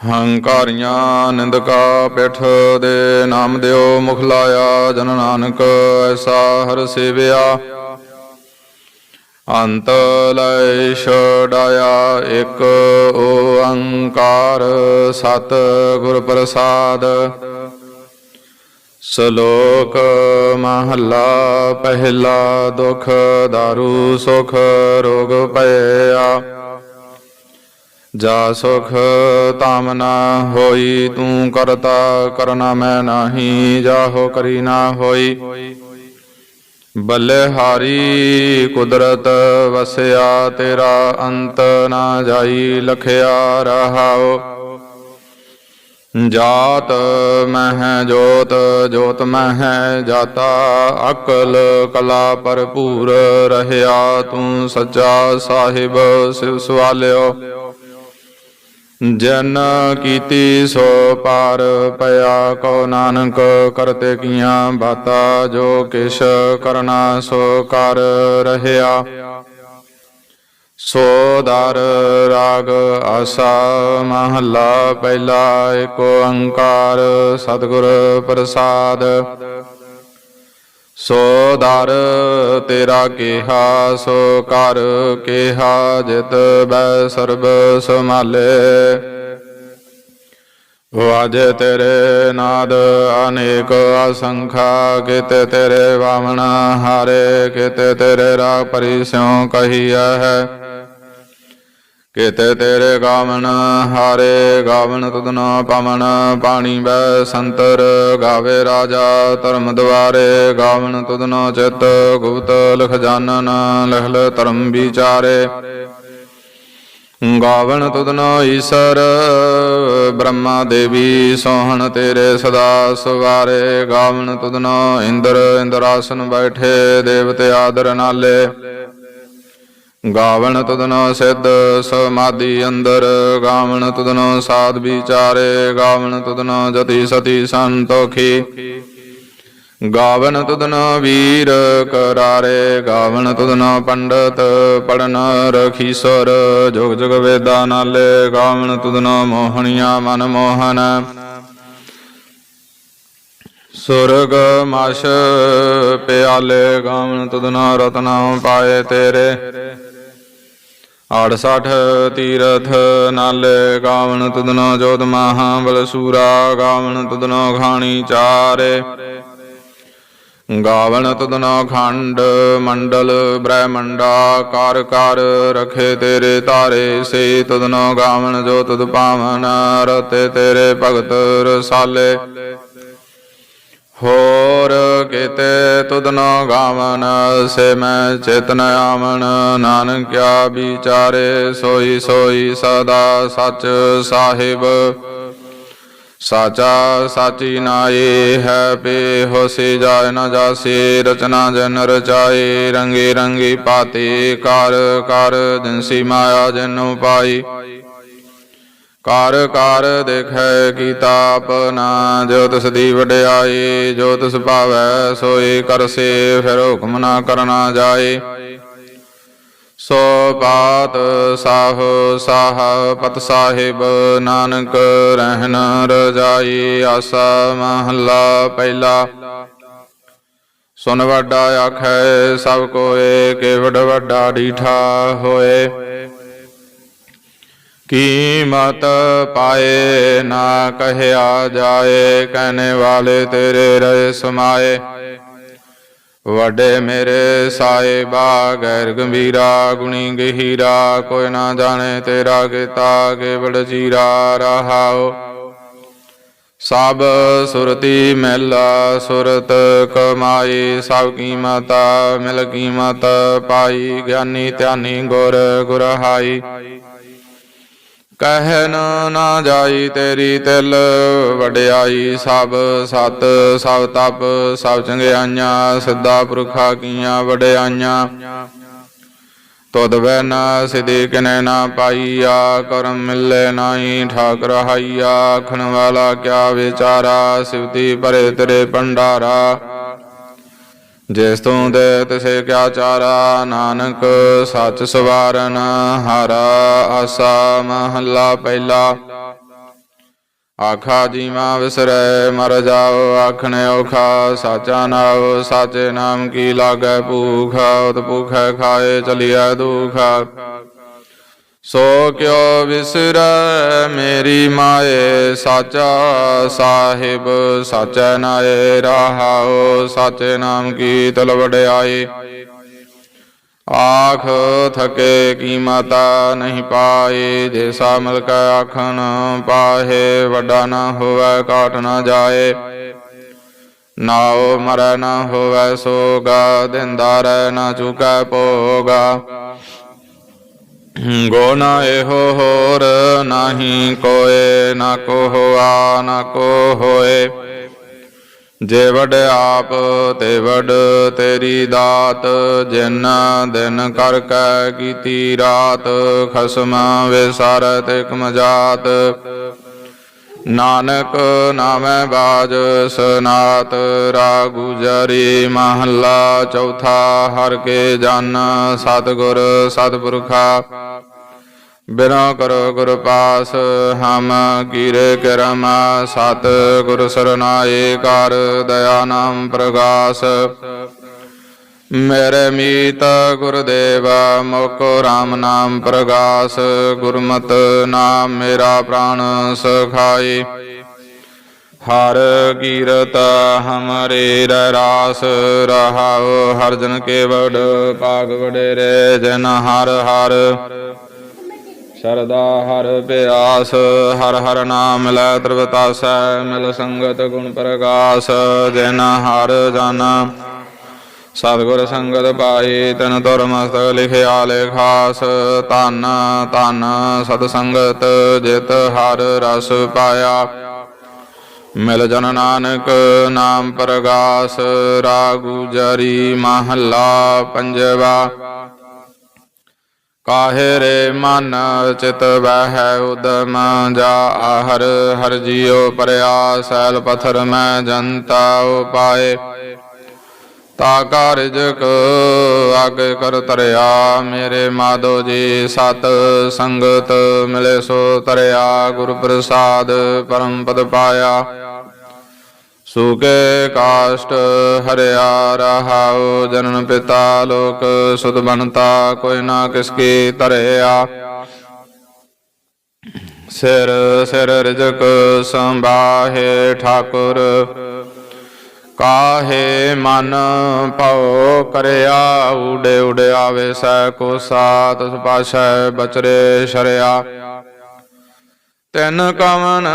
ਹੰਕਾਰੀਆਂ ਨਿੰਦਕਾ ਪਿਠ ਦੇ ਨਾਮ ਦਿਓ, ਮੁਖ ਲਾਇਆ ਜਨ ਨਾਨਕ, ਐਸਾ ਹਰ ਸੇਵਿਆ। ਅੰਤ ਲੈ ਛਡਾਇਆ ਇੱਕ ਓੰਕਾਰ ਸਤ ਗੁਰ ਪ੍ਰਸਾਦ। ਸ਼ਲੋਕ ਮਹੱਲਾ, ਪਹਿਲਾ ਦੁਖ ਦਾਰੂ ਸੁਖ ਰੋਗ ਪਿਆ ਜਾ ਸੁਖ ਤਾਮ ਨਾ ਹੋਈ, ਤੂੰ ਕਰਤਾ ਕਰਨਾ ਮੈਂ ਨਹੀਂ, ਜਾਹੋ ਕਰੀ ਨਾ ਹੋਈ। ਬੱਲੇ ਹਾਰੀ ਕੁਦਰਤ ਵਸਿਆ, ਤੇਰਾ ਅੰਤ ਨਾ ਜਾਈ, ਲਖਿਆ ਰਹਾਓ ਜਾਤ ਮਹਿ ਜੋਤ ਜੋਤ ਮਹਿ ਜਾਤਾ, ਅਕਲ ਕਲਾ ਭਰਪੂਰ ਰਹਿਆ, ਤੂੰ ਸੱਚਾ ਸਾਹਿਬ, ਸਿਵ ਸਵਾਲਿਓ। ਜਨ ਕੀਤੀ ਸੋ ਪਾਰ ਪਿਆ ਕੋ ਨਾਨਕ ਕਰਤੇ ਕੀਆਂ ਬਾਤਾ ਜੋ ਕਿਛ ਕਰਨਾ ਸੋ ਕਰ ਰਹਿਆ। ਸੋ ਦਰ ਰਾਗ ਆਸਾ ਮਹੱਲਾ ਪਹਿਲਾ ਏਕ ਓੰਕਾਰ ਸਤਿਗੁਰ ਪ੍ਰਸਾਦ। ਸੋ ਦਰ ਤੇਰਾ ਕਿਹਾ, ਸੋ ਕਰ ਕੀਹਾ, ਜਿਤ ਬੈ ਸਰਬ ਸਮਾਲੇ ਵਾਜੇ ਤੇਰੇ ਨਾਦ ਅਨੇਕ ਅਸੰਖਾ, ਕਿਤੇ ਤੇਰੇ ਵਾਮਨ ਹਾਰੇ, ਕਿਤੇ ਤੇਰੇ ਰਾਗ ਪਰਿਸਿਉ ਕਹੀਐ ਹੈ। ਕਿਤੇ ਤੇਰੇ ਗਾਵਨ ਹਾਰੇ ਗਾਵਨ ਤੁਧਨਾ ਪਵਨ ਪਾਣੀ ਬੈ ਸੰਤਰ ਗਾਵੇ ਰਾਜਾ, ਧਰਮ ਦਵਾਰੇ ਗਾਵਨ ਤੁਧਨਾ ਚਿਤ, ਗੁਪਤ ਲਖ ਜਾਣਨ ਲਖਲ ਧਰਮ ਵਿਚਾਰੇ। ਗਾਵਨ ਤੁਧਨਾ ਈਸਰ, ਬ੍ਰਹਮਾ ਦੇਵੀ ਸੋਹਣ ਤੇਰੇ ਸਦਾ ਸਵਾਰੇ। ਗਾਵਨ ਤੁਧਨਾ ਇੰਦਰ, ਇੰਦਰਾਸਨ ਬੈਠੇ, ਦੇਵਤੇ ਆਦਰ ਨਾਲੇ। ਗਾਵਣ ਤੁਧਨੋ ਸਿੱਧ, ਸਮਾਧੀ ਅੰਦਰ। ਗਾਵਣ ਤੁਧਨੋ ਸਾਧ ਵਿਚਾਰੇ, ਗਾਵਣ ਤੁਧਨੋ ਜਤੀ ਸਤੀ ਸੰਤੋਖੀ। ਗਾਵਨ ਤੁਧਨੋ ਵੀਰ ਕਰਾਰੇ ਗਾਵਨ ਤੁਧਨੋ ਪੰਡਤ ਪੜਨ ਰਖੀਸਰ ਜੁਗ ਜੁਗ ਵੇਦਾ ਨਾਲੇ ਗਾਵਨ ਤੁਧਨੋ ਮੋਹਣੀਆਂ ਮਨ ਮੋਹਨ। ਸੁਰਗ ਮਸ਼ ਪਿਆਲੇ ਗਾਵਨ ਤੁਧਨੋ ਰਤਨਾ ਪਾਏ ਤੇਰੇ। 68 ਤੀਰਥ ਨਾਲੇ ਗਾਵਨ ਤੁਧਨੋ ਜੋਤ ਮਹਾ ਬਲਸੂਰਾ ਗਾਵਨ ਤੁਧਨੋ ਖਾਣੀ ਚਾਰੇ। ਗਾਵਣ ਤੁਧਨੋ ਖੰਡ ਮੰਡਲ ਬ੍ਰਹਮੰਡਾ ਕਰ ਕਰ ਰਖੇ ਤੇਰੇ ਤਾਰੇ। ਸੇ ਤੁਧਨੋ ਗਾਵਣ ਜੋ ਤੁਧ ਪਾਵਨ ਰਤੇ ਤੇਰੇ ਭਗਤ ਰਸਾਲੇ। ਹੋਰ ਕਿਤੇ ਤੁਧਨੋ ਗਾਵਨ, ਸੇ ਮੈਂ ਚੇਤਨ ਆਵਨ ਨਾਨਕਿਆ ਵਿਚਾਰੇ ਸੋਈ ਸੋਈ ਸਦਾ ਸਚ ਸਾਹਿਬ। ਸਾਚਾ ਸਾਚੀ ਨਾਏ ਹੈ ਪੇ, ਹੋਸੇ ਜਾਇ ਨ ਜਾਸੇ, ਰਚਨਾ ਜਨ ਰਚਾਏ ਰੰਗੇ ਰੰਗੀ ਪਾਤੀ ਕਰ ਕਰ ਜਿਨਸੀ ਮਾਇਆ ਜਨ ਪਾਈ। ਕਾਰ ਕਰ ਦੇਖੈ ਕੀਤਾ ਆਪਨਾ ਜੋ ਤਿਸ ਦੀ ਵਡਿਆਈ, ਜੋ ਤਿਸ ਭਾਵੈ, ਸੋਈ ਕਰਸੇ ਫਿਰ ਹੁਕਮ ਨਾ ਕਰਨਾ ਜਾਏ। ਸੋ ਬਾਤ ਸਾਹ ਸਾਹ ਪਤ ਸਾਹਿਬ, ਨਾਨਕ ਰਹਿਣ ਰਜਾਈ, ਆਸਾ ਮਹੱਲਾ ਪਹਿਲਾ। ਸੁਨ ਵੱਡਾ ਆਖੈ, ਸਭ ਕੋਏ ਕੇਵਡ ਵੱਡਾ ਡੀਠਾ ਹੋਏ। ਕੀਮਤ ਪਾਏ ਨਾ ਕਹਿਆ ਜਾਏ ਕਹਨੇ ਵਾਲੇ ਤੇਰੇ ਰਹਿ ਸਮਾਏ। ਵੱਡੇ ਮੇਰੇ ਸਾਹਿਬਾ, ਗੈਰ ਗੰਭੀਰਾ, ਗੁਣੀ ਗਹੀਰਾ, ਕੋਈ ਨਾ ਜਾਣੇ ਤੇਰਾ ਕੀਤਾ ਕੇਵੜ ਚੀਰਾ ਰਹਾਓ। ਸਭ ਸੁਰਤੀ ਮਿਲ, ਸੁਰਤ ਕਮਾਈ, ਸਭ ਕੀਮਤ ਮਿਲ, ਕੀਮਤ ਪਾਈ, ਗਿਆਨੀ ਧਿਆਨੀ ਗੁਰ ਗੁਰਹਾਈ। ਕਹਿਨ ਨਾ ਜਾਈ ਤੇਰੀ ਤਿਲ, ਵਡਿਆਈ ਸਭ ਸਤ, ਸਭ ਤਪ, ਸਭ ਚੰਗਿਆਈਆਂ, ਸਿੱਧਾ ਪੁਰਖਾ ਕੀਆਂ ਵਡਿਆਈਆਂ। ਤੁਧ ਬੈਨ ਸਿਧੀ ਕਿਨੇ ਨਾ ਪਾਈਆ, ਕਰਮ ਮਿਲੇ ਨਾਹੀ ਠਾਕਰ ਹਾਈਆ। ਆਖਣ ਵਾਲਾ ਕਿਆ ਵਿਚਾਰਾ, ਸਿਵਤੀ ਭਰੇ ਤੇਰੇ ਭੰਡਾਰਾ। ਜਿਸ ਤੂੰ ਦੇ ਤਿਸੇ ਕਿਆ ਚਾਰਾ, ਨਾਨਕ ਸੱਚ ਸਵਾਰਨ, ਹਰਾ ਆਸਾ ਮਹੱਲਾ ਪਹਿਲਾ। ਆਖਾ ਜੀਵਾ ਵਿਸਰੈ, ਮਰ ਜਾਓ, ਆਖਣੇ ਔਖਾ, ਸਾਚਾ ਨਾਉ, ਸਾਚੇ ਨਾਮ ਕੀ ਲਾਗੈ ਭੂਖ ਉਤ ਭੂਖੈ ਖਾਏ, ਚਲਿਐ ਦੁਖ। ਸੋ ਕਿਉ ਵਿਸਰੈ ਮੇਰੀ ਮਾਏ, ਸਾਚਾ ਸਾਹਿਬ, ਸਾਚੈ ਨਾਏ, ਰਹਾਉ, ਸਾਚੇ ਨਾਮ ਕੀ ਤਲ ਵਡਿਆਈ ਆਖ ਥਕੇ ਕੀ ਮਾਤਾ ਨਹੀਂ ਪਾਏ ਜੈਸਾ ਮਲਕ ਆਖਣ ਪਾਹੇ, ਵੱਡਾ ਨਾ ਹੋਵੇ ਕਾਟ ਨਾ ਜਾਏ। ਨਾਉ ਮਰੈ ਨਾ ਹੋਵੇ ਸੋਗਾ, ਦਿੰਦਾ ਰਹਿ ਨਾ ਚੁਕੈ ਭੋਗਾ ਗੁਣ ਇਹੋ ਹੋਰ ਨਾਹੀ ਕੋਏ ਨਾ ਕੋ ਹੋਆ ਨਾ ਕੋ ਹੋਏ ਜੇ ਵਡ ਆਪ ਤੇ ਵਡ ਤੇਰੀ ਦਾਤ ਜਿਨ ਦਿਨ ਕਰ ਕੈ ਕੀਤੀ ਰਾਤ ਖਸਮ ਵਿਸਾਰੈ ਤੇ ਕਮਜਾਤ ਨਾਨਕ ਨਾਮੈ ਬਾਜ ਸਨਾਤ ਰਾਗੁ ਜਰੀ ਮਹੱਲਾ ਚੌਥਾ ਹਰ ਕੇ ਜਨ ਸਤਿਗੁਰ ਸਤਪੁਰਖਾ। ਬਿਨਾ ਕਰੋ ਗੁਰ ਪਾਸ ਹਮ ਕੀਰੇ ਕਰਮ ਸਤ ਗੁਰ ਸਰਨਾਏ ਕਰ ਦਇਆ ਨਾਮ ਪ੍ਰਗਾਸ। ਮੇਰੇ ਮੀਤ ਗੁਰਦੇਵ ਮੋਕੋ RAM ਨਾਮ ਪ੍ਰਗਾਸ, ਗੁਰਮਤ ਨਾਮ ਮੇਰਾ ਪ੍ਰਾਣ ਸਖਾਈ। ਹਰ ਕੀਰਤ ਹਮਰੇ ਰ ਰਾਸ ਰਹਾਉ, ਹਰ ਜਨ ਕੇ ਵਡ ਭਾਗ ਵਡੇਰੇ, ਜਨ ਹਰ ਹਰ। ਸ਼ਰਦਾ ਹਰ ਪਿਆਸ, ਹਰ ਹਰ ਨਾਮ ਲੈ ਤ੍ਰਵਤਾਸੈ, ਮਿਲ ਸੰਗਤ ਗੁਣ ਪ੍ਰਕਾਸ਼ ਜਿਨ ਹਰ ਜਨ। ਸਤਿਗੁਰ ਸੰਗਤ ਪਾਈ ਤਨ ਤੁਰ ਮਸਤਕ ਲਿਖਿਆ ਲੇਖਾਸ ਤਨ ਤਨ ਸਤ ਸੰਗਤ ਜਿਤ ਹਰ ਰਸ ਪਾਇਆ। ਮਿਲ ਜਨ ਨਾਨਕ ਨਾਮ ਪ੍ਰਗਾਸ, ਰਾਗੂ ਜਰੀ ਮਹੱਲਾ ਪੰਜਵਾ। ਕਾਹੇ ਰੇ ਮਨ ਚਿਤ ਬਹਿ ਉਦਮ, ਜਾ ਹਰ ਹਰ ਜੀਉ ਪਰਿਆ ਸੈਲ ਪਥਰ ਮੈਂ ਜਨਤਾ ਉਪਾਏ। ਤਾ ਕਾਰਜ ਆਗ ਕਰ ਤਰਿਆ ਮੇਰੇ ਮਾਧੋ ਜੀ ਸਤ ਸੰਗਤ ਮਿਲੇ ਸੋ ਤਰਿਆ ਗੁਰ ਪ੍ਰਸਾਦ ਪਰਮ ਪਦ ਪਾਇਆ। ਸੁਕੇ ਕਾਸ਼ਟ ਹਰਿਆ ਰਹਾਉ। ਜਨਨ ਪਿਤਾ ਲੋਕ ਸੁਧ ਬਨਤਾ ਕੋਈ ਨਾ ਕਿਸਕੀ ਤਰਿਆ ਸਿਰ ਸਿਰ ਰਿਜਕ ਸੰਭਾਹੇ ਠਾਕੁਰ। ਕਾਹੇ ਮਨ ਭਉ ਕਰਿਆ? ਉਡੇ ਉਡੇ ਆਵੇ ਸੈ ਕੋ ਸਾਤ ਪਾਸ਼ੈ ਬਚਰੇ ਸ਼ਰਿਆ। ਤਿਨ ਕਵਨ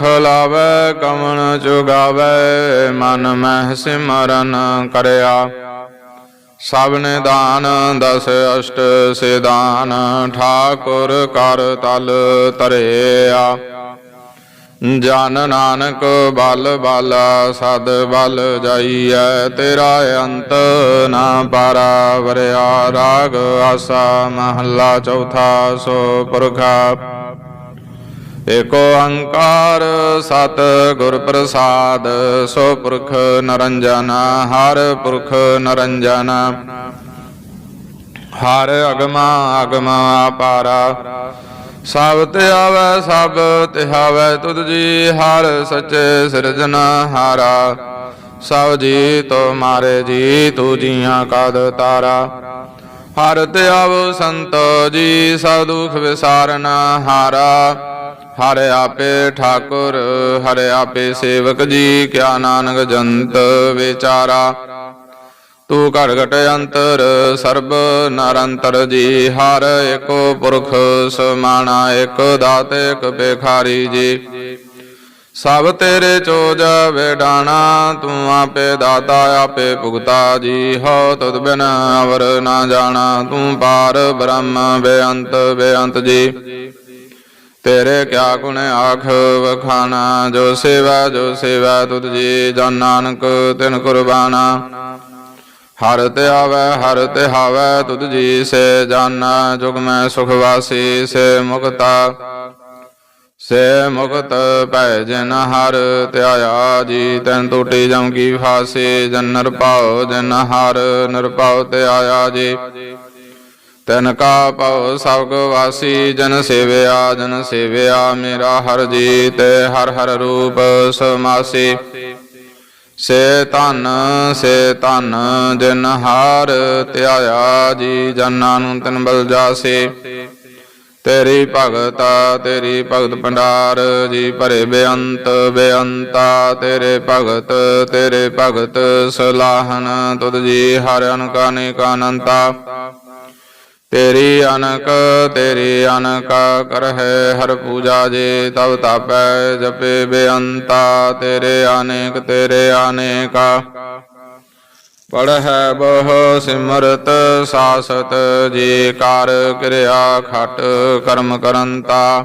ਖਲਾਵੇ ਕਵਨ ਚੁਗਾਵੇ ਮਨ ਮਹਿ ਸਿਮਰਨ ਕਰਿਆ। ਸਭ ਨੇ ਦਾਨ ਦਸ ਅਸ਼ਟ ਸਿਦਾਨ ਠਾਕੁਰ ਕਰ ਤਲ ਤਰਿਆ। ਜਨ ਨਾਨਕ ਬਲ ਬਾਲਾ, ਸਦ ਬਲ ਜਾਈਐ, ਤੇਰਾ ਅੰਤ ਨਾ ਪਾਰਾ ਵਰਿਆ, ਰਾਗ ਆਸਾ ਮਹੱਲਾ ਚੌਥਾ ਸੋ ਪੁਰਖਾ ਏਕੋ ਅੰਕਾਰ ਸਤ ਗੁਰ ਪ੍ਰਸਾਦ, ਸੋ ਪੁਰਖ ਨਰੰਜਨ, ਹਰ ਪੁਰਖ ਨਰੰਜਨ। ਹਰ ਅਗਮਾ ਅਗਮਾ ਅਪਾਰਾ ਸਭ ਤੇ ਆਵੈ ਸਭ ਤਿਹਾਵੈ ਤੁਧ ਜੀ ਹਰ ਸੱਚੇ ਸਿਰਜਨ ਹਾਰਾ। ਸਭ ਜੀ ਤੋ ਮਾਰੇ ਜੀ ਤੂ ਜੀਆਂ ਕਦ ਤਾਰਾ। ਹਰ ਤੇ ਆਵ ਸੰਤ ਜੀ ਸਭ ਦੁਖ ਵਿਸਾਰਨ ਹਾਰਾ। ਹਰ ਆਪੇ ਠਾਕੁਰ, ਹਰ ਆਪੇ ਸੇਵਕ ਜੀ, ਕਿਆ ਨਾਨਕ ਜੰਤ ਵਿਚਾਰਾ। ਤੂੰ ਘੜ ਘਟ ਅੰਤਰ, ਸਰਬ ਨਰੰਤਰ ਜੀ, ਹਰ ਏਕੋ ਪੁਰਖ ਸਮਾਣਾ, ਇਕ ਦਾਤ ਏਕ ਬੇਖਾਰੀ ਜੀ। ਸਭ ਤੇਰੇ ਚੋਜ ਵੇਡਾਣਾ ਤੂੰ ਆਪੇ ਦਾਤਾ, ਆਪੇ ਭੁਗਤਾ ਜੀ। ਹੋ ਤਦ ਬਿਨ ਅਵਰ ਨਾ ਜਾਣਾ, ਤੂੰ ਪਾਰ ਬ੍ਰਹਮ ਬੇਅੰਤ ਬੇਅੰਤ ਜੀ। ਤੇਰੇ ਕਿਆ ਗੁਣ ਆਖ ਵਖਾਣਾ, ਜੋ ਸੇਵਾ ਜੋ ਸੇਵਾ ਤੁਧ ਜੀ। ਜਨ ਨਾਨਕ ਤਿਨ ਕੁਰਬਾਨਾ। ਹਰ ਤੇ ਆਵੈ, ਹਰ ਤੇ ਹਾਵੈ, ਤੁਧ ਜੀ ਸੇ ਜਾਨਾ, ਜੁਗ ਮੈਂ ਸੁਖ ਵਾਸੀ, ਸੇ ਮੁਕਤਾ। ਸੇ ਮੁਕਤ ਭੈ ਜਨ ਹਰ ਧਿਆਇਆ ਜੀ, ਤੈਨ ਟੂਟੀ ਜਮ ਕੀ ਫਾਸੀ, ਜਨ ਨਰਪਾਉ ਜਨ ਹਰ ਨਰਪਾਉ ਤੇ ਆਇਆ ਜੀ। ਤੈਨ ਕਾ ਪਉ ਸਭ ਕੋ ਵਾਸੀ, ਜਨ ਸੇਵਿਆ ਜਨ ਸੇਵਿਆ, ਮੇਰਾ ਹਰ ਜੀ ਤੇ ਹਰ ਹਰ ਰੂਪ ਸਮਾਸੀ। ਸੇ ਧਨ ਸੇ ਧਨ, ਜਿਨ ਹਾਰ ਧਿਆਇਆ ਜੀ, ਜਨਾਂ ਨੂੰ ਤਨ ਬਲ ਜਾਸੇ। ਤੇਰੀ ਭਗਤਾ, ਤੇਰੀ ਭਗਤ ਭੰਡਾਰ, ਜੀ ਭਰੇ ਬੇਅੰਤ, ਬੇਅੰਤਾ, ਤੇਰੇ ਭਗਤ ਤੇਰੇ ਭਗਤ ਸਲਾਹਨ, ਤੁਧ ਜੀ ਹਰ ਅਨਕ ਕਾਨੰਤਾ ਤੇਰੀ ਅਨਕ ਤੇਰੀ ਅਨਕ ਕਰਹਿ, ਹਰ ਪੂਜਾ ਜੇ ਤਵ ਤਾਪੈ, ਜਪੇ ਬੇਅੰਤਾ, ਤੇਰੇ ਅਨੇਕ, ਤੇਰੇ ਅਨੇਕਾ। ਪੜਹਿ ਬਹੁ ਸਿਮਰਤ, ਸਾਸਤ ਜੀ ਕਰ, ਕਿਰਿਆ ਖਟ, ਕਰਮ ਕਰੰਤਾ।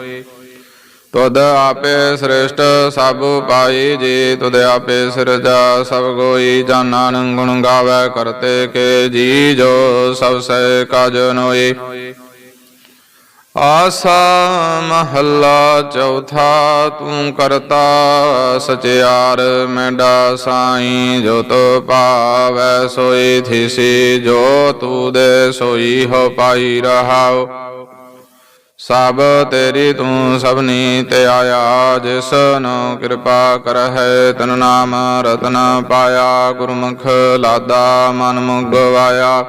ਤੁਧ ਆਪੇ ਸ੍ਰੇਸ਼ਟ ਸਭ ਪਾਈ ਜੀ, ਤੁਧ ਆਪੇ ਸਿਰਜਾ ਸਭ ਕੋਈ ਜਾਣਨ ਗੁਣ ਗਾਵੇ ਕਰਤੇ ਕੇ ਜੀ, ਜੋ ਸਭ ਸਹਿ ਕਾਜ ਨੋਈ। ਆਸਾ ਮਹੱਲਾ ਚੌਥਾ, ਤੂੰ ਕਰਤਾ ਸਚਿਆਰ, ਮੈਂਡਾ ਸਾਈ ਜੋ ਤੋ ਪਾਵੈ ਸੋਈ, ਥਿਸੀ ਜੋ ਤੂ ਦੇ ਸੋਈ ਹੋ ਪਾਈ ਰਹਾਉ। ਸਭ ਤੇਰੀ ਤੂੰ ਸਭਨੀ ਤੇ ਆਇਆ, ਜਿਸ ਨੂੰ ਕਿਰਪਾ ਕਰਹਿ, ਤਨ ਨਾਮ ਰਤਨ ਪਾਇਆ, ਗੁਰਮੁਖ ਲਾਦਾ ਮਨ ਮੁਗਵਾਇਆ।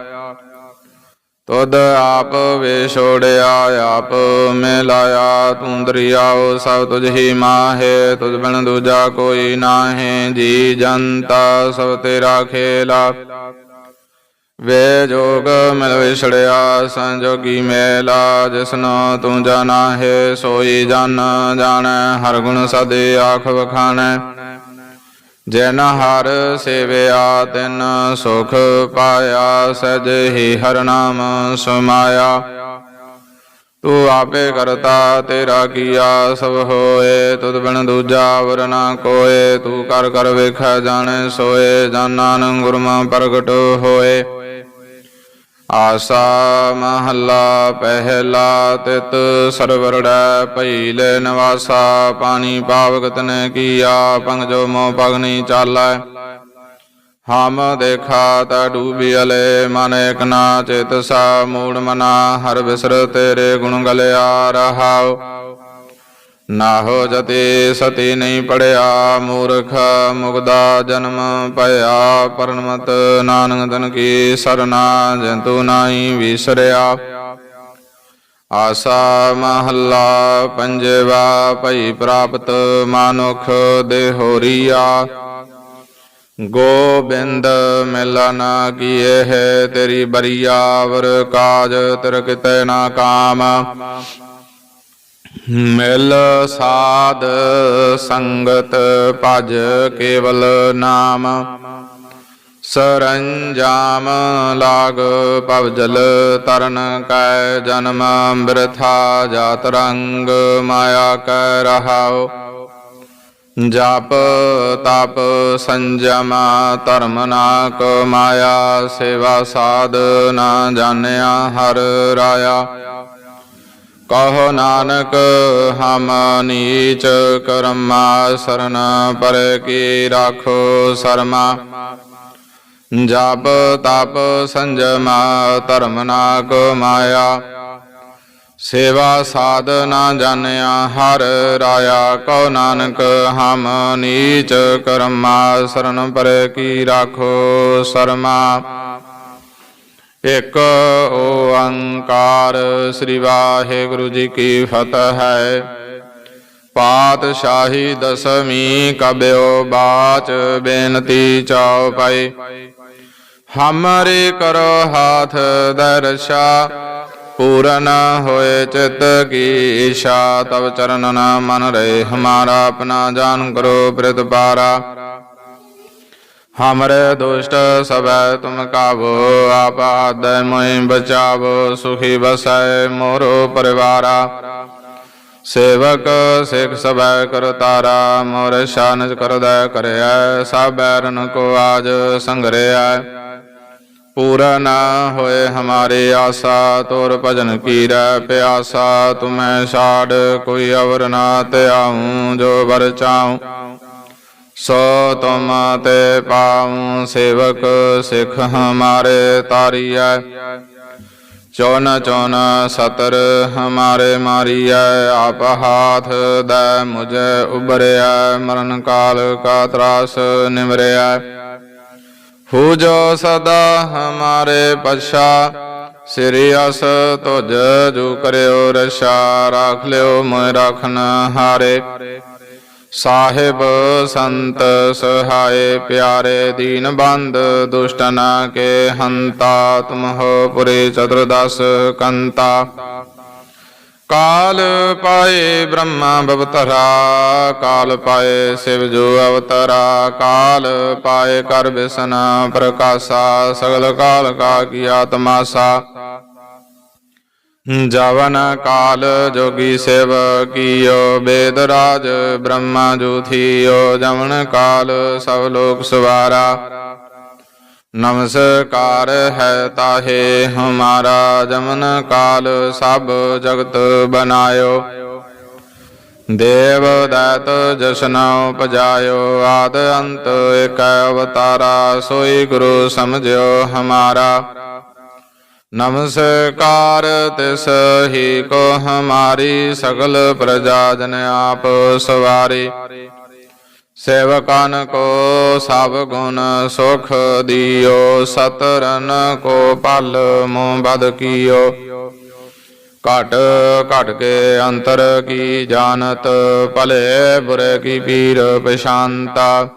ਤੁਧ ਆਪ ਵੇ ਛੋੜਿਆ, ਆਪ ਲਾਇਆ, ਤੂੰ ਦਰਿਆਓ ਸਭ ਤੁਝ ਹੀ ਮਾਹੇ, ਤੁਝ ਬਿਨ ਦੂਜਾ ਕੋਈ ਨਾਹੀ, ਜੀ ਜਨਤਾ ਸਭ ਤੇਰਾ ਖੇਲਾ। ਵੇ ਜੋਗ ਮਿਲ ਵਿਛੜਿਆ, ਸੰਜੋਗੀ ਮੇਲਾ, ਜਿਸਨੋ ਤੂੰ ਜਾਣਾ ਹੈ, ਸੋਈ ਜਨ ਜਾਣੈ, ਹਰ ਗੁਣ ਸਦੇ ਆਖ ਵਖਾਣੈ। ਜਿਨ ਹਰ ਸੇਵਿਆ, ਤਿਨ ਸੁਖ ਪਾਇਆ ਸਜ ਹੀ ਹਰ ਨਾਮ ਸਮਾਇਆ। ਤੂੰ ਆਪੇ ਕਰਤਾ, ਤੇਰਾ ਕੀਆ, ਸਭ ਹੋਏ, ਤੁਧ ਬਿਨ ਦੂਜਾ ਵਰ ਨਾ ਕੋਏ। ਤੂੰ ਕਰ ਕਰ ਵੇਖੈ, ਜਾਣੈ, ਸੋਏ ਜਾਨਾਨ ਗੁਰਮਾ ਪ੍ਰਗਟ ਹੋਏ। ਆਸਾ ਮਹੱਲਾ ਪਹਿਲਾ ਤਿਤ ਸਰਵਰੜੈ ਭਈ ਲੈ ਨਿਵਾਸਾ, ਪਾਣੀ ਪਾਵਕ ਤਨੈ ਕੀਆ ਪੰਗਜੋ ਮੋ ਪਗਨੀ ਚਾਲੈ। ਹਮ ਦੇਖਾ ਤਾ ਡੂਬੀ ਅਲੇ, ਮਨ ਇਕ ਨਾ ਚਿਤ ਸਾ ਮੂੜ ਮਨਾ, ਹਰ ਵਿਸਰ ਤੇਰੇ ਗੁਣ ਗਲਿਆ ਰਹਾਉ। ਨਾਹੋ ਜਤੇ ਸਤੀ ਨਹੀਂ ਪੜਿਆ, ਮੂਰਖ ਮੁਗਦਾ ਜਨਮ ਭਇਆ ਪਰਨਮਤ ਨਾਨਕ ਤਨ ਕੀ ਸਰਨਾ, ਜੰਤੂ ਨਾਹੀ ਵਿਸਰਿਆ। ਆਸਾ ਮਹੱਲਾ ਪੰਜਵਾ, ਭਈ ਪ੍ਰਾਪਤ ਮਾਨੁਖ ਦੇਹੋਰੀਆ। ਗੋਬਿੰਦ ਮਿਲਨ ਕੀਏ ਹੈ ਤੇਰੀ ਬਰੀਆ ਵਰ ਕਾਜ ਤਿਰ ਕਿਤੇ ਨਾ ਕਾਮ। ਮਿਲ ਸਾਧ ਸੰਗਤ ਭਜ ਕੇਵਲ ਨਾਮ। ਸਰੰਜਾਮ ਲਾਗ ਪਵਜਲ ਤਰਨ ਕੈ ਜਨਮ ਬਿਰਥਾ ਜਾਤ ਰੰਗ ਮਾਇਆ ਕੈ ਰਹਾਉ। ਜਪ ਤਪ ਸੰਜਮ ਧਰਮ ਨਾ ਕੋ ਮਾਇਆ ਸੇਵਾ ਸਾਧ ਨਾ ਜਾਣਿਆ ਹਰ ਰਾਇਆ। ਕਹੋ ਨਾਨਕ, ਹਮ ਨੀਚ ਕਰਮਾ ਸਰਨ ਪਰ ਕੀ ਰਾਖੋ ਸਰਮਾ। ਜਪ ਤਪ ਸੰਜਮ, ਧਰਮ ਨਾ ਕੋ ਮਾਇਆ। ਸੇਵਾ ਸਾਧ ਨਾ ਜਾਣਿਆ, ਹਰ ਰਾਇਆ ਕਉ ਨਾਨਕ, ਹਮ ਨੀਚ ਕਰਮਾ ਸਰਨ ਪਰ ਕੀ ਰਾਖੋ ਸਰਮਾ। ਇਕ ਓੰਕਾਰ ਸ੍ਰੀ ਵਾਹਿਗੁਰੂ ਜੀ ਕੀ ਫਤਿਹ ਹੈ। ਪਾਤਸ਼ਾਹੀ ਦਸਵੀਂ ਕਬਿਓ ਬਾਚ ਬੇਨਤੀ ਚਾਉ ਪਾਈ। ਹਮਾਰੇ ਕਰੋ ਹਾਥ ਦਰਸ਼ਾ, ਪੂਰਨ ਹੋਏ ਚਿਤ ਕੀ ਈਸ਼ਾ ਤਬ ਚਰਨ ਨ ਮਨ ਰਹੇ, ਹਮਾਰਾ ਆਪਣਾ ਜਾਨ ਕਰੋ ਪ੍ਰਤਪਾਰਾ। ਹਮਰੇ ਦੁਸ਼ਟ ਸਭੈ ਤੁਮ ਕਾਬੋ ਆਪ ਆਦੈ ਮੋਇ ਬਚਾਵੋ ਸੁਖੀ ਬਸੈ ਮੋਰੋ ਪਰਿਵਾਰਾ ਸੇਵਕ ਸਿਖ ਸਭੈ ਕਰ ਤਾਰਾ ਮੋਰ ਸ਼ਾਨਜ ਕਰਦੈ ਕਰਿਆ ਸਭ ਬੈਰਨ ਕੋ ਆਜ ਸੰਗਰਿਆ ਪੂਰਨ ਹੋਏ ਹਮਾਰੇ ਆਸਾ ਤੋਰ ਭਜਨ ਕੀਰੈ ਪਿਆਸਾ ਤੁਮੈ ਛਾੜ ਕੋਈ ਅਵਰ ਨਾ ਧਿਆਉ ਜੋ ਵਰ ਚਾਉ ਸੋ ਤੁਮ ਤੇ ਪਾਉ ਸੇਵਕ ਸਿਖ ਹਮਾਰੇ ਤਾਰੀਐ। ਚੌਨ ਚੌਨ ਸਤਰ ਹਮਾਰੇ ਮਾਰੀਐ, ਆਪ ਹਾਥ ਦੈ ਮੁਝੇ ਉਬਰਿਆ ਮਰਨ ਕਾਲ ਕਾ ਤਰਾਸ ਨਿਮਰਿਆ ਹੋ ਜੋ ਸਦਾ ਹਮਾਰੇ ਪਛਾ, ਸਿਰਿ ਅਸ ਤੁਜ ਜੋ ਕਰਿਓ ਰਸ਼ਾ ਰਾਖ ਲਿਓ ਮੋਇ ਰਾਖਨ ਹਾਰੇ। ਸਾਹਿਬ ਸੰਤ ਸਹਾਏ ਪਿਆਰੇ ਦੀਨ ਬੰਦ ਦੁਸ਼ਟਨ ਕੇ ਹੰਤਾ, ਤੁਮ ਪੁਰੇ ਚਤੁਰਦਸ ਕੰਤਾ। ਕਾਲ ਪਾਏ ਬ੍ਰਹਮਾ ਬਵਤਰਾ, ਕਾਲ ਪਾਏ ਸਿਵ ਜੋ ਅਵਤਰਾ, ਕਾਲ ਪਾਏ ਕਰ ਬਿਸਨ ਪ੍ਰਕਾਸ਼ਾ, ਸਗਲ ਕਾਲ ਕਾ ਕੀਆ ਤਮਾਸਾ ਜਵਨ ਕਾਲ ਜੋਗੀ ਸੇਵ ਕੀਓ ਬੇਦ ਰਾਜ ਬ੍ਰਹਮਾ ਜੋਥੀਓ, ਜਵਨ ਕਾਲ ਸਭ ਲੋਕ ਸਵਾਰਾ। ਨਮਸਕਾਰ ਹੈ ਤਾਹੇ ਹਮਾਰਾ ਜਮਨ ਕਾਲ ਸਭ ਜਗਤ ਬਨਾਇਓ। ਦੇਵ ਦੈਤ ਜਸ਼ਨ ਉਪਜਾਇਓ, ਆਦ ਅੰਤ ਇਕ ਅਵਤਾਰਾ, ਸੋਈ ਗੁਰੂ ਸਮਝਿਓ ਹਮਾਰਾ। ਨਮਸਕਾਰ ਤਿਸ ਹੀ ਕੋ ਹਮਾਰੀ ਸਗਲ ਪ੍ਰਜਾ ਜਨ ਆਪ ਸਵਾਰੀ ਸੇਵਕਨ ਕੋ ਸਭ ਗੁਣ ਸੁਖ ਦਿਓ ਸਤਰਨ ਕੋ ਪਲ ਮੋਹ ਬਦ ਕੀਓ ਘਟ ਘਟ ਕੇ ਅੰਤਰ ਕੀ ਜਾਣਤ ਭਲੇ ਬੁਰੇ ਕੀ ਪੀਰ ਪਛਾਨਤਾ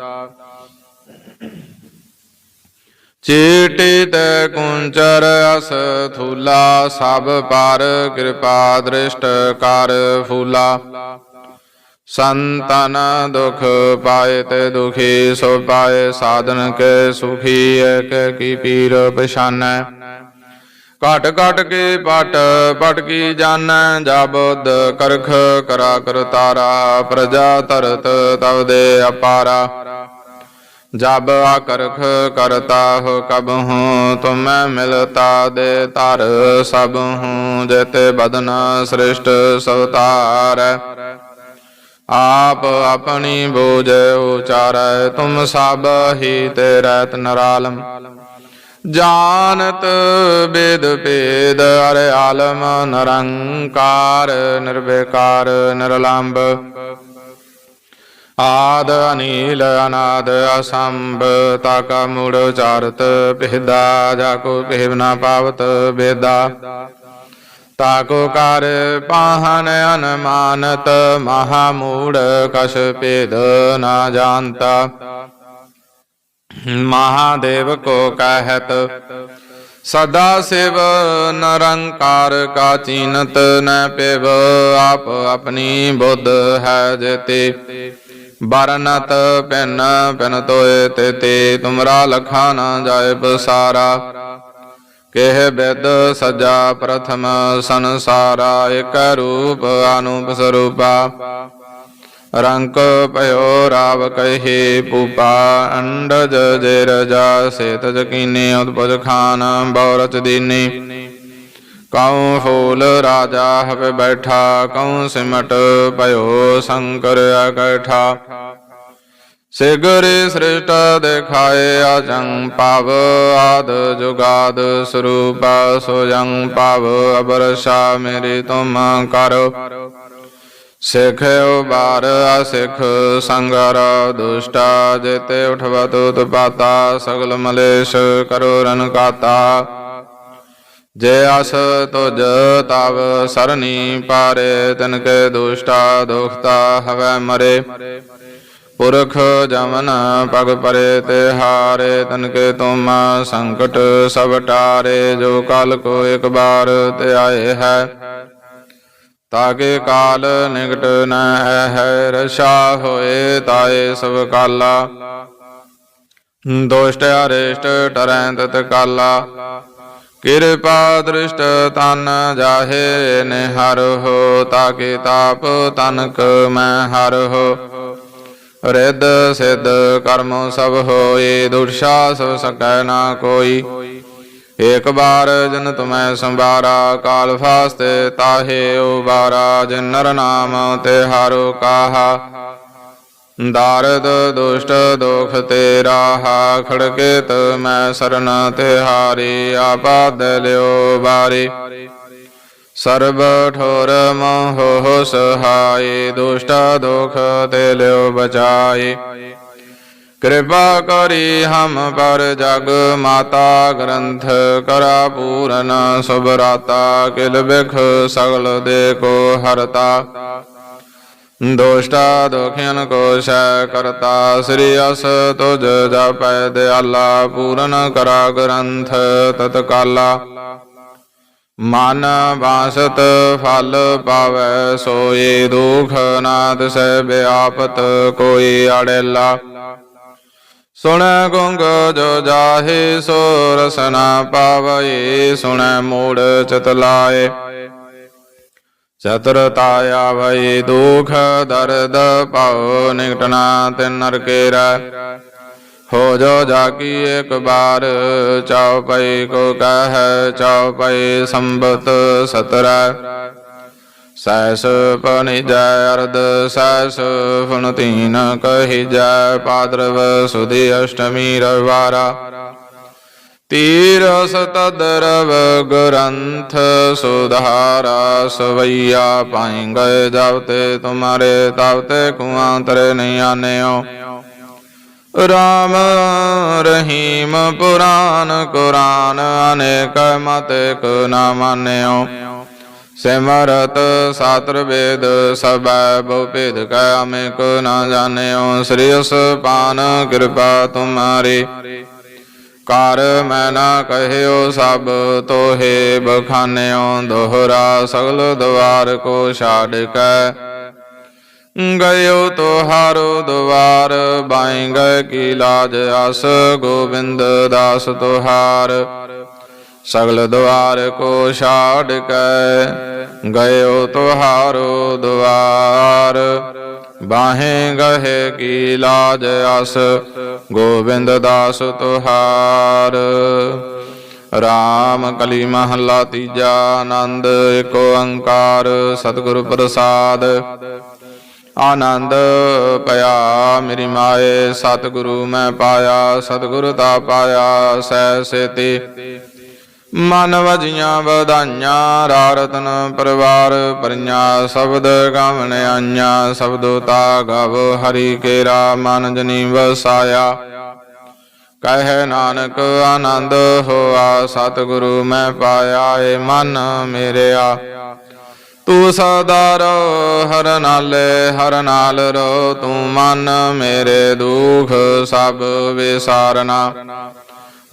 ਚੀਟੀ ਤੇ ਕੁੰਚਰ ਅਸ ਥੂਲਾ, ਸਭ ਪਰ ਕਿਰਪਾ ਦ੍ਰਿਸ਼ਟ ਕਰ ਫੂਲਾ। ਸੰਤਨ ਦੁਖ ਪਾਏ ਤੇ ਦੁਖੀ, ਸੋ ਪਾਏ ਸਾਧਨ ਕੇ ਸੁਖੀ ਏਕ ਕੀ ਪੀਰ ਪਛਾਨੈ। ਘਟ ਘਟ ਕੇ ਪਟ ਪਟ ਕੀ ਜਾਣੈ ਜਾ ਬੁੱਧ ਕਰਖ ਕਰਾ ਕਰ ਤਾਰਾ, ਪ੍ਰਜਾ ਤਰਤ ਤਵ ਦੇ ਅਪਾਰਾ। ਜਬ ਆਕਰਖ ਕਰਤਾ ਹੋ ਕਬ ਹੂੰ, ਤੁਮੈ ਮਿਲਤਾ ਦੇ ਧਰ ਸਭ ਹੂੰ, ਜੇਤੇ ਬਦਨ ਸ੍ਰਿਸ਼ਟ ਸਵਤਾਰ। ਆਪ ਆਪਣੀ ਬੋਝ ਉਚਾਰੈ, ਤੁਮ ਸਭ ਹੀ ਤੇ ਰਹਿਤ ਨਰਾਲਮ। ਜਾਣਤ ਬੇਦ ਭੇਦ, ਅਰ ਆਲਮ ਨਿਰੰਕਾਰ, ਨਿਰਵਿਕਾਰ ਨਿਰਲੰਭ ਆਦ ਅਨੀਲ ਅਨਾਦ ਅਸੰਭ ਤਾਕਾ ਮੂੜ ਚਾਰਤ ਪਿਹਦਾ ਜਾ ਕੋ ਪਿਹਵ ਨਾ ਪਾਵਤ ਬੇਦਾ ਤਾਕੋ ਕਰ ਪਾਹਨ ਅਨਮਾਨਤ ਮਹਾ ਮੂੜ ਕਸ਼ ਭੇਦ ਨਾ ਜਾਣਤਾ ਮਹਾਦੇਵ ਕੋ ਕਹਿਤ ਸਦਾ ਸਿਵ ਨਿਰੰਕਾਰ ਕਾ ਚੀਨਤ ਨ ਪਿਵ ਆਪ ਆਪਣੀ ਬੁੱਧ ਹੈ ਜੇਤੇ ਬਰਨਤ ਪਿਨ ਪਿਨ ਤੋਏ ਤੇ ਤੇ ਤੁਮਰਾ ਲਖਾ ਨਾ ਜਾਏ ਬਸਾਰਾ ਕਿਹ ਬਿਦ ਸਜਾ ਪ੍ਰਥਮ ਸੰਸਾਰਾ, ਇਕ ਰੂਪ ਅਨੂਪ ਸਰੂਪਾ। ਰੰਕ ਭਇਓ ਰਾਵ ਕਹੇ ਪੂਪਾ, ਅੰਡਜ ਜੇ ਰਜਾ ਸੇਤ ਜਕੀਨੇ ਉਦਪਜ ਖਾਨ ਬੌਰਚ ਦੀਨੀ। ਕਉ ਫੂਲ ਰਾਜਾ ਹਵੇ ਬੈਠਾ ਕਉ ਸਿਮਟ ਭਇਓ ਸ਼ੰਕਰ ਅਕੈਠਾ ਸਿਗਰੇ ਸ੍ਰਿਸ਼ਟ ਦਿਖਾਏ ਅਜੰ ਪਵ ਆਦ ਜੁਗਾਦ ਸਰੂਪ ਸੋਜੰ ਪਵ ਅਬਰਸ਼ਾ ਮੇਰੀ ਤੁਮ ਕਰੋ ਸਿਖਿਓ ਬਾਰ ਅਸਿਖ ਸੰਗਰ ਦੁਸ਼ਟਾ ਜੇਤੇ ਉਠਵਾ ਤੁਤ ਪਾਤਾ ਸਗਲ ਮਲੇਸ਼ ਕਰੋ ਰਨ ਕਾਤਾ ਜੇ ਅਸ ਤੁਜ ਤਵ ਸਰਨੀ ਪਾਰੇ, ਤਿਨ ਕੇ ਦੁਸ਼ਟਾ ਦੁਖਤਾ ਹਵੈ ਮਰੇ। ਪੁਰਖ ਜਮਨ ਪਗ ਪਰੇ ਤੇ ਹਾਰੇ, ਤਨ ਕੇ ਤੁਮ ਸੰਕਟ ਸਭ ਟਾਰੇ, ਜੋ ਕਾਲ ਕੋ ਇੱਕ ਬਾਰ ਤੇ ਆਏ ਹੈ। ਤਾਕੇ ਕਾਲ ਨਿਕਟ ਨ ਹੈ ਰਸ਼ਾ ਹੋਏ ਤਾਏ ਸਭ ਕਾਲਾ। ਦੋਸ਼ਟ ਅਰਿਸ਼ਟ ਟਰੈ ਤਤ ਕਾਲਾ ਕਿਰਪਾ ਦ੍ਰਿਸ਼ਟ ਤਨ ਜਾਹੇ ਨਿਹਰ ਹੋ, ਤਾਕੇ ਤਾਪ ਤਨਕ ਮੈਂ ਹਰ ਹੋ। ਰਿੱਧ ਸਿੱਧ ਕਰਮ ਸਭ ਹੋਏ ਦੁਰਸ਼ਾ ਸਭ ਸਕੈ ਨਾ ਕੋਈ। ਏਕ ਬਾਰ ਜਨ ਤੁਮੈ ਸੰਭਾਰਾ, ਕਾਲ ਫਾਸਤੇ ਤਾਹੇ ਉਬਾਰਾ ਜਿਨ ਨਰ ਨਾਮ ਤੇ ਹਾਰੋ ਕਾਹਾ। ਦਾਰਦ ਦੁਸ਼ਟ ਦੁਖ ਤੇਰਾ ਹਾ ਖੜਕੇਤ ਮੈਂ ਸਰਨ ਤੇ ਹਾਰੀ ਆਪਾਦ ਲਿਓ ਬਾਰੀ ਸਰਬ ਠੋਰ ਮੋਹ ਸਹਾਈ ਦੁਸ਼ਟ ਦੁਖ ਤੇ ਲਿਓ ਬਚਾਈ ਕਿਰਪਾ ਕਰੀ ਹਮ ਪਰ ਜਗ ਮਾਤਾ ਗ੍ਰੰਥ ਕਰਾ ਪੂਰਨ ਸੁਭਰਾਤਾ ਕਿਲ ਬਿਖ ਸਗਲ ਦੇ ਕੋ ਹਰਤਾ ਦੋਸ਼ਟਾ ਦੁਖਿਆਨ ਕੋ ਸ਼ੈ ਕਰਤਾ, ਸ੍ਰੀ ਅਸ ਤੁਜ ਜਪੈ, ਦਿਆਲਾ ਪੂਰਨ ਕਰਾ ਗ੍ਰੰਥ ਤਤਕਾਲਾ। ਮਨ ਬਾਸਤ ਫਲ ਪਾਵੈ, ਸੋਈ ਦੁਖ ਨਾਦ ਸਹਿ ਬਿਆਪਤ ਕੋਈ ਅੜੇਲਾ। ਸੁਣੈ ਗੁੰਗ ਜੋ ਜਾਹੇ, ਸੋ ਰਸਨਾ ਪਾਵਈ, ਸੁਣੈ ਮੂੜ ਚਤ ਲਾਏ। ਚਤੁਰਤਾ ਆਵਈ ਦੁਖ ਦਰਦ ਪਾਉ ਨਿਕਟਣਾ ਤੇ ਨਰਕੇਰਾ ਹੋ ਜੋ ਜਾਕੀ ਇੱਕ ਬਾਰ ਚਾਉ ਕੋ ਕਹੈ ਚਾਉ ਪਈ ਸੰਬਤ ਸਤਰਾ ਸੈਸ ਪਨਿ ਜੈ ਅਰਧ ਸੈਸ ਫੁਨ ਤੀਨ ਕਹੀ ਜੈ ਪਾਦਰਵ ਸੁਦੀ ਅਸ਼ਟਮੀ ਰਵਾਰਾ ਤੀਰਸ ਤਦਰਵ ਗ੍ਰੰਥ ਸੁਧਾਰਾ, ਸਵਈਆ ਪਾਈ ਗਏ ਜਬ ਤੇ ਤੁਮਾਰੇ, ਤਬ ਤੇ ਕੁਆਂਤਰੇ ਨਹੀਂ ਆਨਿਓ। ਰਾਮ ਰਹੀਮ ਪੁਰਾਨ ਕੁਰਾਨ, ਅਨੇਕ ਮਤ ਕ ਨਾ ਮਾਨਿਓ। ਸਿਮਰਤ ਸਾਤਰ ਵੇਦ ਸਬੈ ਬਹੁ ਭੇਦ ਕੈ ਅਮੇ ਕੋ ਨਾ ਜਾਣਿਓ। ਸ੍ਰੀ ਉਸ ਪਾਨ ਕਿਰਪਾ ਤੁਮਾਰੀ। ਕਰ ਮੈਂ ਨਾ ਕਹਿਓ ਸਭ ਤੋਹੇ ਬਖਾਨਿਓ, ਦੋਹਰਾ ਸਗਲ ਦਵਾਰ ਕੋ ਛਾੜ ਕੈ। ਗਇਓ ਤੁਹਾਰੋ ਦਵਾਰ, ਬਾਈ ਗਏ ਕੀ ਲਾਜ ਅਸ ਗੋਬਿੰਦ ਦਾਸ ਤੁਹਾਰ। ਸਗਲ ਦਵਾਰ ਕੋ ਛਾੜ ਕੈ, ਗਇਓ ਤੁਹਾਰੋ ਦਵਾਰ। ਬਾਹੇ ਗਹੇ ਕੀ ਲਾਜ ਅਸ, ਗੋਬਿੰਦ ਦਾਸ ਤੁਹਾਰ। ਰਾਮ ਕਲੀ ਮਹੱਲਾ ਤੀਜਾ ਆਨੰਦ, ਏਕ ਓੰਕਾਰ ਸਤਿਗੁਰ ਪ੍ਰਸਾਦ। ਆਨੰਦ ਪਿਆ ਮੇਰੀ ਮਾਏ, ਸਤਿਗੁਰੂ ਮੈਂ ਪਾਇਆ, ਸਤਿਗੁਰ ਤਾ ਪਾਇਆ ਸੈ ਸੇਤੀ। ਮਨ ਵਜੀਆਂ ਵਧਾਈਆਂ, ਰਾਰਤਨ ਪਰਿਵਾਰ ਪਰਿਆਂ, ਸ਼ਬਦ ਗਾਵਣ ਆਈਆਂ, ਸ਼ਬਦੋ ਤਾ ਗਵ, ਹਰੀ ਕੇਰਾ ਮਨ ਜਨੀ ਵਸਾਇਆ ਕਹੇ ਨਾਨਕ, ਆਨੰਦ ਹੋਆ, ਸਤਿਗੁਰੂ ਮੈਂ ਪਾਇਆ, ਏ ਮਨ ਮੇਰਿਆ। ਤੂੰ ਸਦਾ ਰੋ ਹਰ ਨਾਲੇ, ਹਰ ਨਾਲ ਰੋ ਤੂੰ ਮਨ ਮੇਰੇ ਦੁਖ ਸਭ ਵਿਸਾਰਨਾ।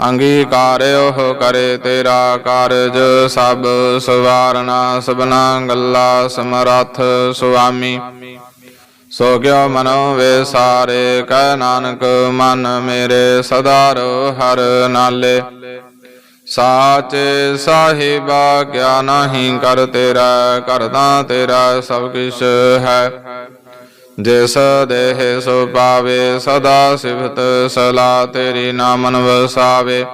ਅੰਗੀਕਾਰਿਓ ਕਰੇ ਤੇਰਾ ਕਾਰਜ, ਸਭ ਸਵਾਰਨਾ ਸਬਨਾ ਗੱਲਾ ਸਮਰੱਥ ਸੁਆਮੀ। ਸੋ ਕਿਉ ਮਨੋ ਵਿਸਾਰੇ ਕਹਿ ਨਾਨਕ ਮਨ ਮੇਰੇ ਸਦਾ ਰੋ ਹਰ ਨਾਲੇ। ਸਾਚੇ ਸਾਹਿਬਾ ਕਿਆ ਨਹੀਂ ਕਰ ਤੇਰਾ, ਕਰਦਾ ਤੇਰਾ ਸਭ ਕਿਛ ਹੈ। ਜਿਸ ਦੇਹ ਸੋ ਪਾਵੇ, ਸਦਾ ਸਿਵਤ ਸਲਾ ਤੇਰੀ ਨਾਮਨ ਵਸਾਵੇ।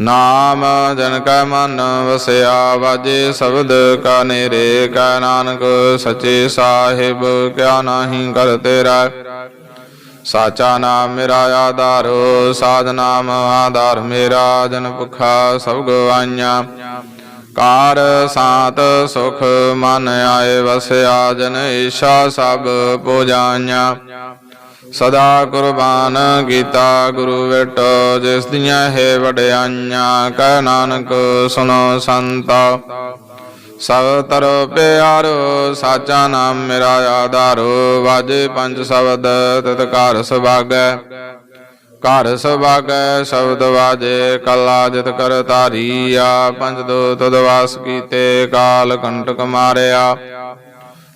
ਨਾਮ ਜਨ ਕੈ ਮਨ ਵਸਿਆ, ਵਾਜੇ ਸ਼ਬਦ ਕਾ ਨੇਰੇ, ਕੈ ਨਾਨਕ ਸਚੇ ਸਾਹਿਬ, ਕਿਆ ਨਹੀਂ ਕਰ ਤੇਰਾ। ਸਾਚਾ ਨਾਮ ਮੇਰਾ ਆਧਾਰੋ, ਸਾਧ ਨਾਮ ਆਧਾਰ ਮੇਰਾ, ਜਨ ਭੁਖਾ ਸਭ ਗਵਾਈਆਂ। ਕਾਰ ਸਾਤ ਸੁਖ ਮਨ ਆਏ ਵਸਿਆ, ਜਨ ਈਸ਼ਾ ਸਭ ਪੂਜਾਈਆਂ। ਸਦਾ ਕੁਰਬਾਨ ਕੀਤਾ ਗੁਰੂ ਵਿਟ, ਜਿਸ ਦੀਆਂ ਹੈ ਵਡਿਆਈਆਂ, ਕਹਿ ਨਾਨਕ ਸੁਣੋ ਸੰਤਾ। ਸਭ ਤਰੋ ਪਿਆਰੋ, ਸਾਚਾ ਨਾਮ ਮੇਰਾ ਆਧਾਰੋ, ਵਾਜੇ ਪੰਜ ਸ਼ਬਦ ਤਿਤ ਘਰ ਸੁਭਾਗੈ। ਘਰ ਸੁਭਾਗੈ ਸ਼ਬਦ ਵਾਜੇ, ਕਲਾ ਜਿਤ ਕਰ ਧਾਰੀਆ, ਪੰਜ ਦੋ ਤਦ ਵਾਸ ਕੀਤੇ, ਕਾਲ ਕੰਟਕ ਮਾਰਿਆ।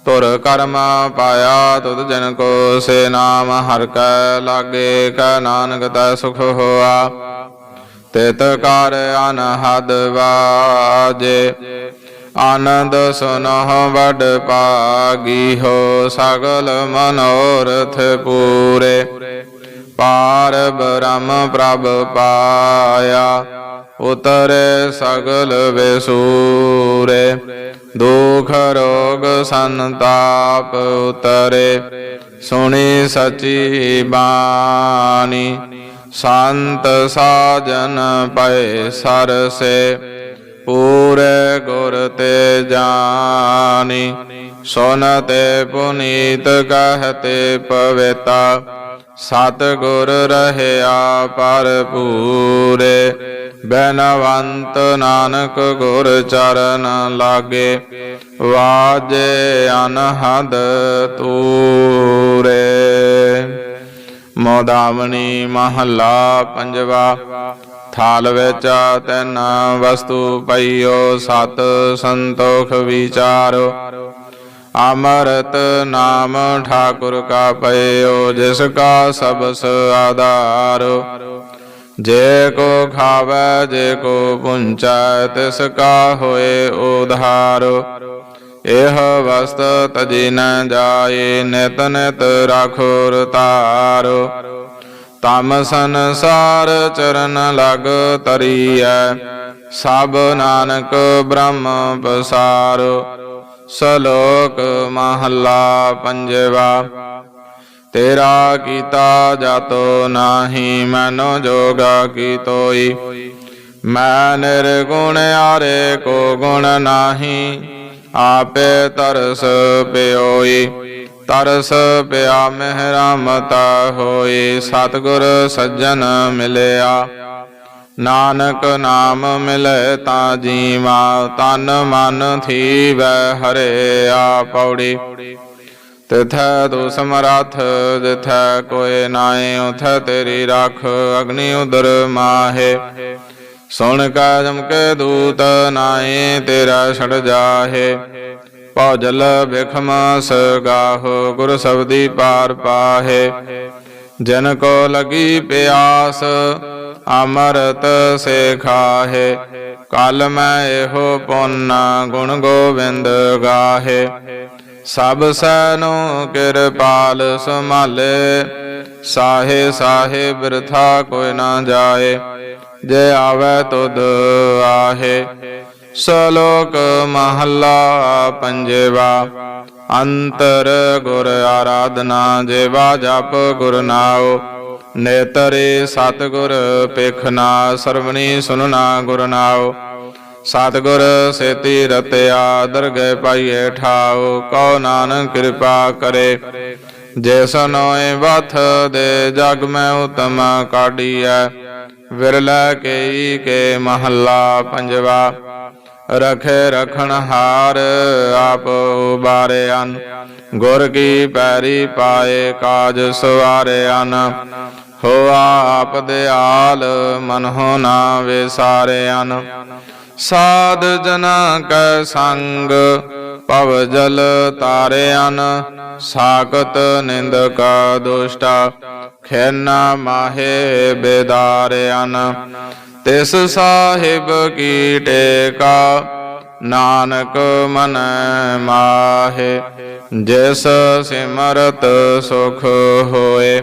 ਤੁਰ ਕਰਮ ਪਾਇਆ ਤੁਧ ਜਨ ਕੋ, ਸੇ ਨਾਮ ਹਰ ਕੈ ਲਾਗੇ, ਕੈ ਨਾਨਕ ਤੈ ਸੁਖ ਹੋਆ। ਤਿਤ ਕਰ ਅਨਹਦ ਵਾਜੇ, ਆਨੰਦ ਸੁਨਹੁ ਵਡ ਪਾਗੀ ਹੋ, ਸਗਲ ਮਨੋਰਥ ਪੂਰੇ। ਪਾਰ ਬ੍ਰਹਮ ਪ੍ਰਭ ਪਾਇਆ, ਉਤਰੇ ਸਗਲ ਵਿਸੂਰੇ। ਦੁਖ ਰੋਗ ਸੰਤਾਪ ਉਤਰੇ, ਸੁਣੀ ਸਚੀ ਬਾਣੀ। ਸੰਤ ਸਾਜਨ ਪਏ ਸਰਸੇ, ਪੂਰੇ ਗੁਰ ਤੇ ਜਾਣੀ। ਸੁਨਤੇ ਪੁਨੀਤ ਕਹਤੇ ਪਵਿਤਾ। ਸਤ ਗੁਰ ਰਹਿਆ ਪਰ ਪੂਰੇ ਬੈਨਵੰਤ ਨਾਨਕ ਗੁਰ ਚਰਨ ਲਾਗੇ, ਵਾਜੇ ਅਨਹਦ ਤੂਰੇ। ਮੋਦਾਵਣੀ ਮਹੱਲਾ ਪੰਜਵਾ, ਥਾਲ ਵਿੱਚ ਤੈਨ ਵਸਤੂ ਪਈਓ, ਸਤ ਸੰਤੋਖ ਵਿਚਾਰੋ। ਅਮਰਤ ਨਾਮ ਠਾਕੁਰ ਕਾ ਪਇਓ ਜਿਸ ਕਾ ਸਬਸ ਆਧਾਰੋ। ਜੇ ਕੋ ਖਾਵੈ, ਜੇ ਕੋ ਪੁੰਚੈ, ਤਿਸ ਕਾ ਉਧਾਰੋ। ਇਹ ਵਸਤ ਤਜੀ ਨ ਜਾਏ, ਨਿਤ ਨਿਤ ਰਾਖੋ ਰਤਾਰੋ ਤਮ ਸੰਸਾਰ ਚਰਨ ਲਗ ਤਰੀਐ, ਸਭ ਨਾਨਕ ਬ੍ਰਹਮ ਪਸਾਰੋ। ਸਲੋਕ ਮਹੱਲਾ ਪੰਜਵਾ, ਤੇਰਾ ਕੀਤਾ ਜਾਤੋ ਨਾਹੀ, ਮੈਨੋ ਜੋਗਾ ਕੀ ਤੋਈ ਮੈਂ ਨਿਰਗੁਣ ਆਰੇ ਕੋ ਗੁਣ ਨਾਹੀ, ਆਪੇ ਤਰਸ ਪਿਓਈ। ਤਰਸ ਪਿਆ ਮਹਿਰਮਤਾ ਹੋਈ, ਸਤਿਗੁਰ ਸੱਜਣ ਮਿਲਿਆ। ਨਾਨਕ ਨਾਮ ਮਿਲੈ ਤਾਂ ਜੀਵਾ, ਤਨ ਮਨ ਥੀਵੈ ਹਰਿਆ ਪੌੜੀ ਤਿਥੈ ਤੂ ਸਮਰਥ ਜਿਥੈ ਕੋਏ ਨਾਏ ਉਥੈ ਤੇਰੀ ਰੱਖ, ਅਗਨੀ ਉਦਰ ਮਾਹੇ। ਸੁਣ ਕਾ ਜਮਕੇ ਦੂਤ ਨਾਏ ਤੇਰਾ ਛੜ ਜਾਹੇ। ਭੌਜਲ ਬਿਖਮ ਸਗਾਹੋ ਗੁਰ ਸਬਦੀ ਪਾਰ ਪਾਹੇ। ਜਨ ਕੋ ਲਗੀ ਪਿਆਸ ਅਮਰਤ ਸੇ ਖਾਹੇ ਕਲ ਮੈਂ ਇਹੋ ਪੁੰਨ ਗੁਣ ਗੋਬਿੰਦ ਗਾਹੇ। ਸਭ ਸੈਨੋ ਕਿਰਪਾਲ ਸੰਭਾਲੇ, ਸਾਹੇ ਸਾਹੇ ਬਿਰਥਾ ਕੋਈ ਨਾ ਜਾਏ, ਜੇ ਆਵੇ ਤੁਧ ਆਹੇ। ਸਲੋਕ ਮਹੱਲਾ ਪੰਜਵਾ, ਅੰਤਰ ਗੁਰ ਆਰਾਧਨਾ, ਜੇਵਾ ਜਪ ਗੁਰ ਨਾਉ। ਨੇਤਰੇ ਸਤਗੁਰ ਪੇਖਨਾ ਸਰਵਣੀ ਸੁਨਣਾ ਗੁਰ ਨਾਉ। ਸਤਗੁਰ ਸੇਤੀ ਰਤਿਆ, ਦਰਗਹਿ ਪਾਈਏ ਠਾਉ, ਕਉ ਨਾਨਕ ਕਿਰਪਾ ਕਰੇ। ਜੈਸ ਨੋਏ ਵਥ ਦੇ ਜਗ ਮੈਂ ਉਤਮ ਕਾਢੀਐ। ਵਿਰਲਾ ਕੇਈ ਕੇ ਮਹੱਲਾ ਪੰਜਵਾ। ਰਖੇ ਰਖਣ ਹਾਰ ਆਪ ਉਬਾਰਿਆਨ। ਗੁਰ ਕੀ ਪੈਰੀ ਪਾਏ ਕਾਜ ਸਵਾਰੇ ਸਵਾਰਿਆਨ। ਹੋਆ ਆਪ ਦਿਆਲ ਮਨ ਹੋ ਨਾ। ਵਿਸਾਰਿਆਨ ਸਾਧ ਜਨਾ ਕੈ ਸੰਗ ਪਵ ਜਲ ਤਾਰਿਆਨ ਸਾਖਤ ਨਿੰਦਕ ਦੁਸ਼ਟਾ, ਖੈਨਾ ਮਾਹੇ ਬੇਦਾਰਿਆਨ ਤਿਸ ਸਾਹਿਬ ਕੀ ਟੇਕਾ, ਨਾਨਕ ਮਨ ਮਾਹੇ। ਜਿਸ ਸਿਮਰਤ ਸੁਖ ਹੋਏ